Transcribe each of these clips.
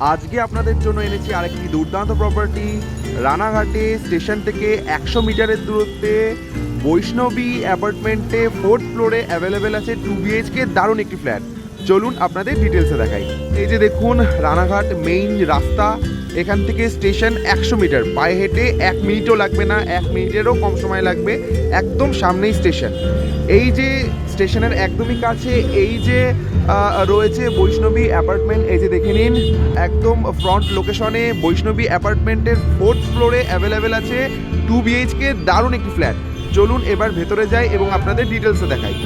আজকে আপনাদের জন্য এনেছি আরেকটি দুর্দান্ত প্রপার্টি রানাঘাটে স্টেশন থেকে একশো মিটারের দূরত্বে বৈষ্ণবী অ্যাপার্টমেন্টে ফোর্থ ফ্লোরে অ্যাভেলেবেল আছে টু বিএইচকে দারুণ একটি ফ্ল্যাট চলুন আপনাদের ডিটেলসে দেখাই। এই যে দেখুন, রানাঘাট মেইন রাস্তা। এখান থেকে স্টেশন একশো মিটার। পায়ে হেঁটে এক মিনিটও লাগবে না, এক মিনিটেরও কম সময় লাগবে একদম সামনেই স্টেশন। এই যে স্টেশনের একদমই কাছে এই যে রয়েছে বৈষ্ণবী অ্যাপার্টমেন্ট, এই যে দেখে নিন। একদম ফ্রন্ট লোকেশনে বৈষ্ণবী অ্যাপার্টমেন্টের ফোর্থ ফ্লোরে অ্যাভেলেবেল আছে টু বিএইচকে দারুণ একটি ফ্ল্যাট। চলুন এবার ভেতরে যাই এবং আপনাদের ডিটেলসে দেখাই।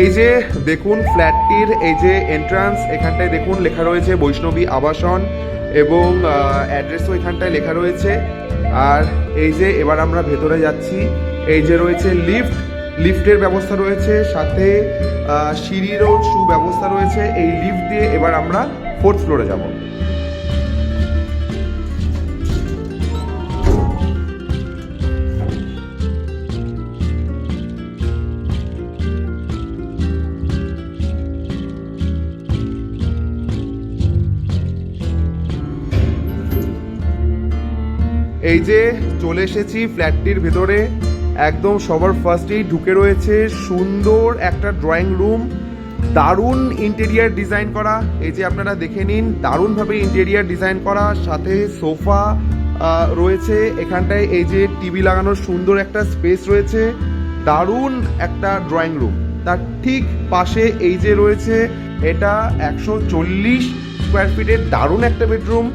এই যে দেখুন ফ্ল্যাটটির এই যে এন্ট্রান্স এখানটায় দেখুন লেখা রয়েছে বৈষ্ণবী আবাসন এবং অ্যাড্রেসও এখানটায় লেখা রয়েছে। আর এই যে এবার আমরা ভেতরে যাচ্ছি, এই যে রয়েছে লিফট লিফটের ব্যবস্থা রয়েছে, সাথে সিঁড়িরও সুব্যবস্থা রয়েছে। এই লিফট দিয়ে এবার আমরা ফোর্থ ফ্লোরে যাব। এই যে চলে এসেছি ফ্ল্যাটটির ভেতরে, একদম সবার ফার্স্টেই ঢুকে রয়েছে সুন্দর একটা ড্রয়িং রুম দারুণ ইন্টেরিয়ার ডিজাইন করা। এই যে আপনারা দেখে নিন, দারুণভাবে ইন্টেরিয়ার ডিজাইন করা, সাথে সোফা রয়েছে। এখানটায় এই যে টিভি লাগানোর সুন্দর একটা স্পেস রয়েছে। দারুণ একটা ড্রয়িং রুম তার ঠিক পাশে এই যে রয়েছে, এটা একশো চল্লিশ স্কোয়ার ফিটের দারুণ একটা বেডরুম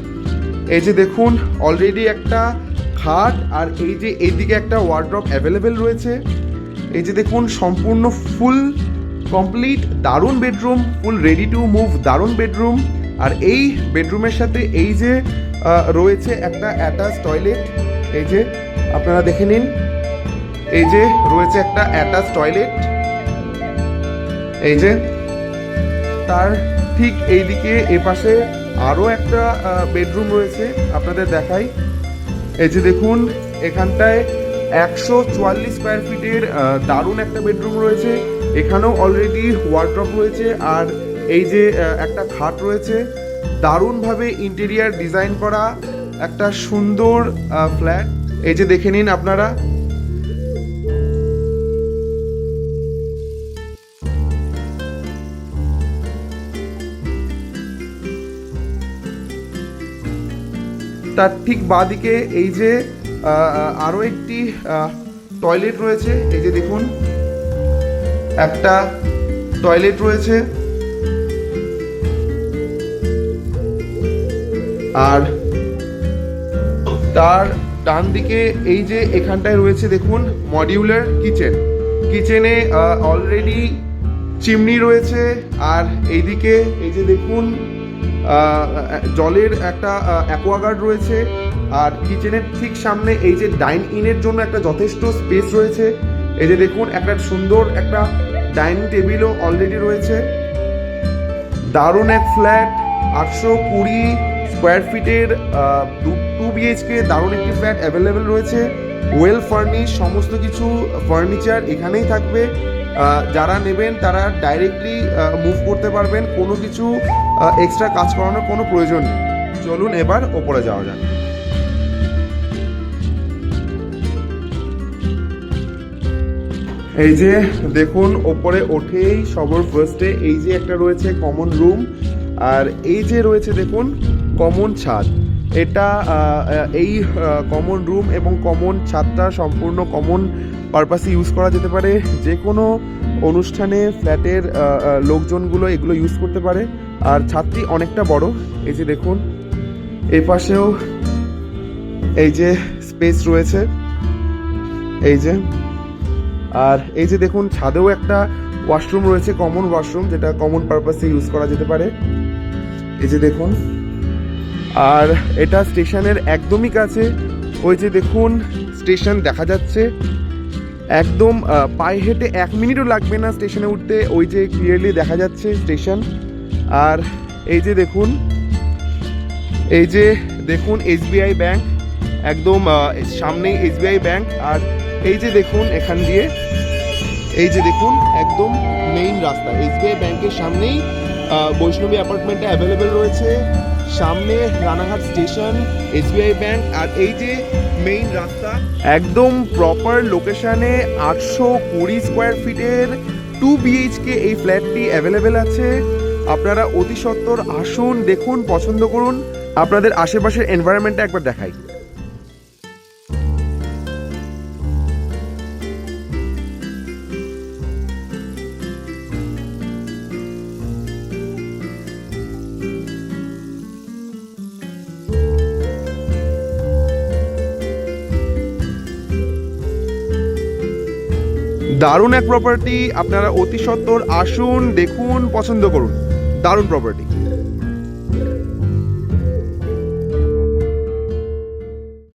এই যে দেখুন অলরেডি একটা খাট আর এই যে এইদিকে একটা ওয়ার্ড্রপ অ্যাভেলেবেল রয়েছে। এই যে দেখুন, সম্পূর্ণ ফুল কমপ্লিট দারুণ bedroom full ready to move দারুণ বেডরুম আর এই বেডরুমের সাথে এই যে রয়েছে একটা অ্যাটাচ টয়লেট এই যে, আপনারা দেখে নিন। এই যে, রয়েছে একটা অ্যাটাচ টয়লেট এই যে, তার ঠিক এইদিকে এপাশে আরও একটা বেডরুম রয়েছে, আপনাদের দেখাই। এই যে দেখুন, এখানটায় একশো চুয়াল্লিশ স্কোয়ার ফিটের দারুণ একটা বেডরুম রয়েছে। এখানেও অলরেডি ওয়ার্ড্রপ রয়েছে, আর এই যে একটা খাট রয়েছে। দারুণভাবে ইন্টেরিয়ার ডিজাইন করা, একটা সুন্দর ফ্ল্যাট এই যে দেখে নিন আপনারা তার ঠিক বাঁদিকে এই যে আরও একটি টয়লেট রয়েছে। এই যে দেখুন, একটা টয়লেট রয়েছে। আর তার ডান দিকে এই যে এখানটায় রয়েছে, দেখুন মডিউলার কিচেন কিচেনে অলরেডি চিমনি রয়েছে। আর এইদিকে এই যে দেখুন জলের একটা অ্যাকোয়াগার্ড রয়েছে, আর কিচেনের ঠিক সামনে এই যে ডাইন ইনের জন্য একটা যথেষ্ট স্পেস রয়েছে। এই যে দেখুন, একটা সুন্দর একটা ডাইনিং টেবিলও অলরেডি রয়েছে। দারুণ এক ফ্ল্যাট আটশো কুড়ি স্কোয়ার ফিটের টু বিএইচকে দারুণ একটি ফ্ল্যাট অ্যাভেলেবেল রয়েছে। ওয়েল ফার্নিশ সমস্ত কিছু ফার্নিচার এখানেই থাকবে। যারা নেবেন তারা ডাইরেক্টলি মুভ করতে পারবেন। কোনো কিছু এক্সট্রা কাজ করানোর কোনো প্রয়োজন নেই। চলুন এবার ওপরে যাওয়া যাক। এই যে দেখুন, ওপরে ওঠেই সবার ফার্স্টে এই যে একটা রয়েছে কমন রুম আর এই যে রয়েছে দেখুন কমন ছাদ। এটা এই কমন রুম এবং কমন ছাদটা সম্পূর্ণ কমন পারপাসে ইউজ করা যেতে পারে। যে কোনো অনুষ্ঠানে ফ্ল্যাটের লোকজনগুলো এগুলো ইউজ করতে পারে। আর ছাদটি অনেকটা বড়। এই যে দেখুন, এই পাশেও এই যে স্পেস রয়েছে। এই যে, আর এই যে দেখুন, ছাদেও একটা ওয়াশরুম রয়েছে কমন ওয়াশরুম যেটা কমন পারপাসে ইউজ করা যেতে পারে। এই যে দেখুন, আর এটা স্টেশনের একদমই কাছে। ওই যে দেখুন স্টেশন দেখা যাচ্ছে। একদম পায়ে হেঁটে এক মিনিটও লাগবে না স্টেশনে উঠতে। ওই যে ক্লিয়ারলি দেখা যাচ্ছে স্টেশন। আর এই যে দেখুন, এই যে দেখুন এসবিআই ব্যাংক একদম সামনেই এসবিআই ব্যাংক আর এই যে দেখুন এখান দিয়ে, এই যে দেখুন একদম মেইন রাস্তা। এসবিআই ব্যাংকের সামনেই বৈষ্ণবী অ্যাপার্টমেন্টটা অ্যাভেলেবেল রয়েছে। সামনে রানাঘাট স্টেশন এসবিআই ব্যাংক আর এই যে মেইন রাস্তা। একদম প্রপার লোকেশনে আটশো কুড়ি স্কোয়ার ফিটের টু বিএইচকে এই ফ্ল্যাটটি অ্যাভেলেবেল আছে। আপনারা অতি সত্বর আসুন, দেখুন, পছন্দ করুন। আপনাদের আশেপাশের এনভায়রনমেন্টটা একবার দেখাই। দারুণ এক প্রপার্টি আপনারা অতি সত্বর আসুন দেখুন পছন্দ করুন। দারুণ প্রপার্টি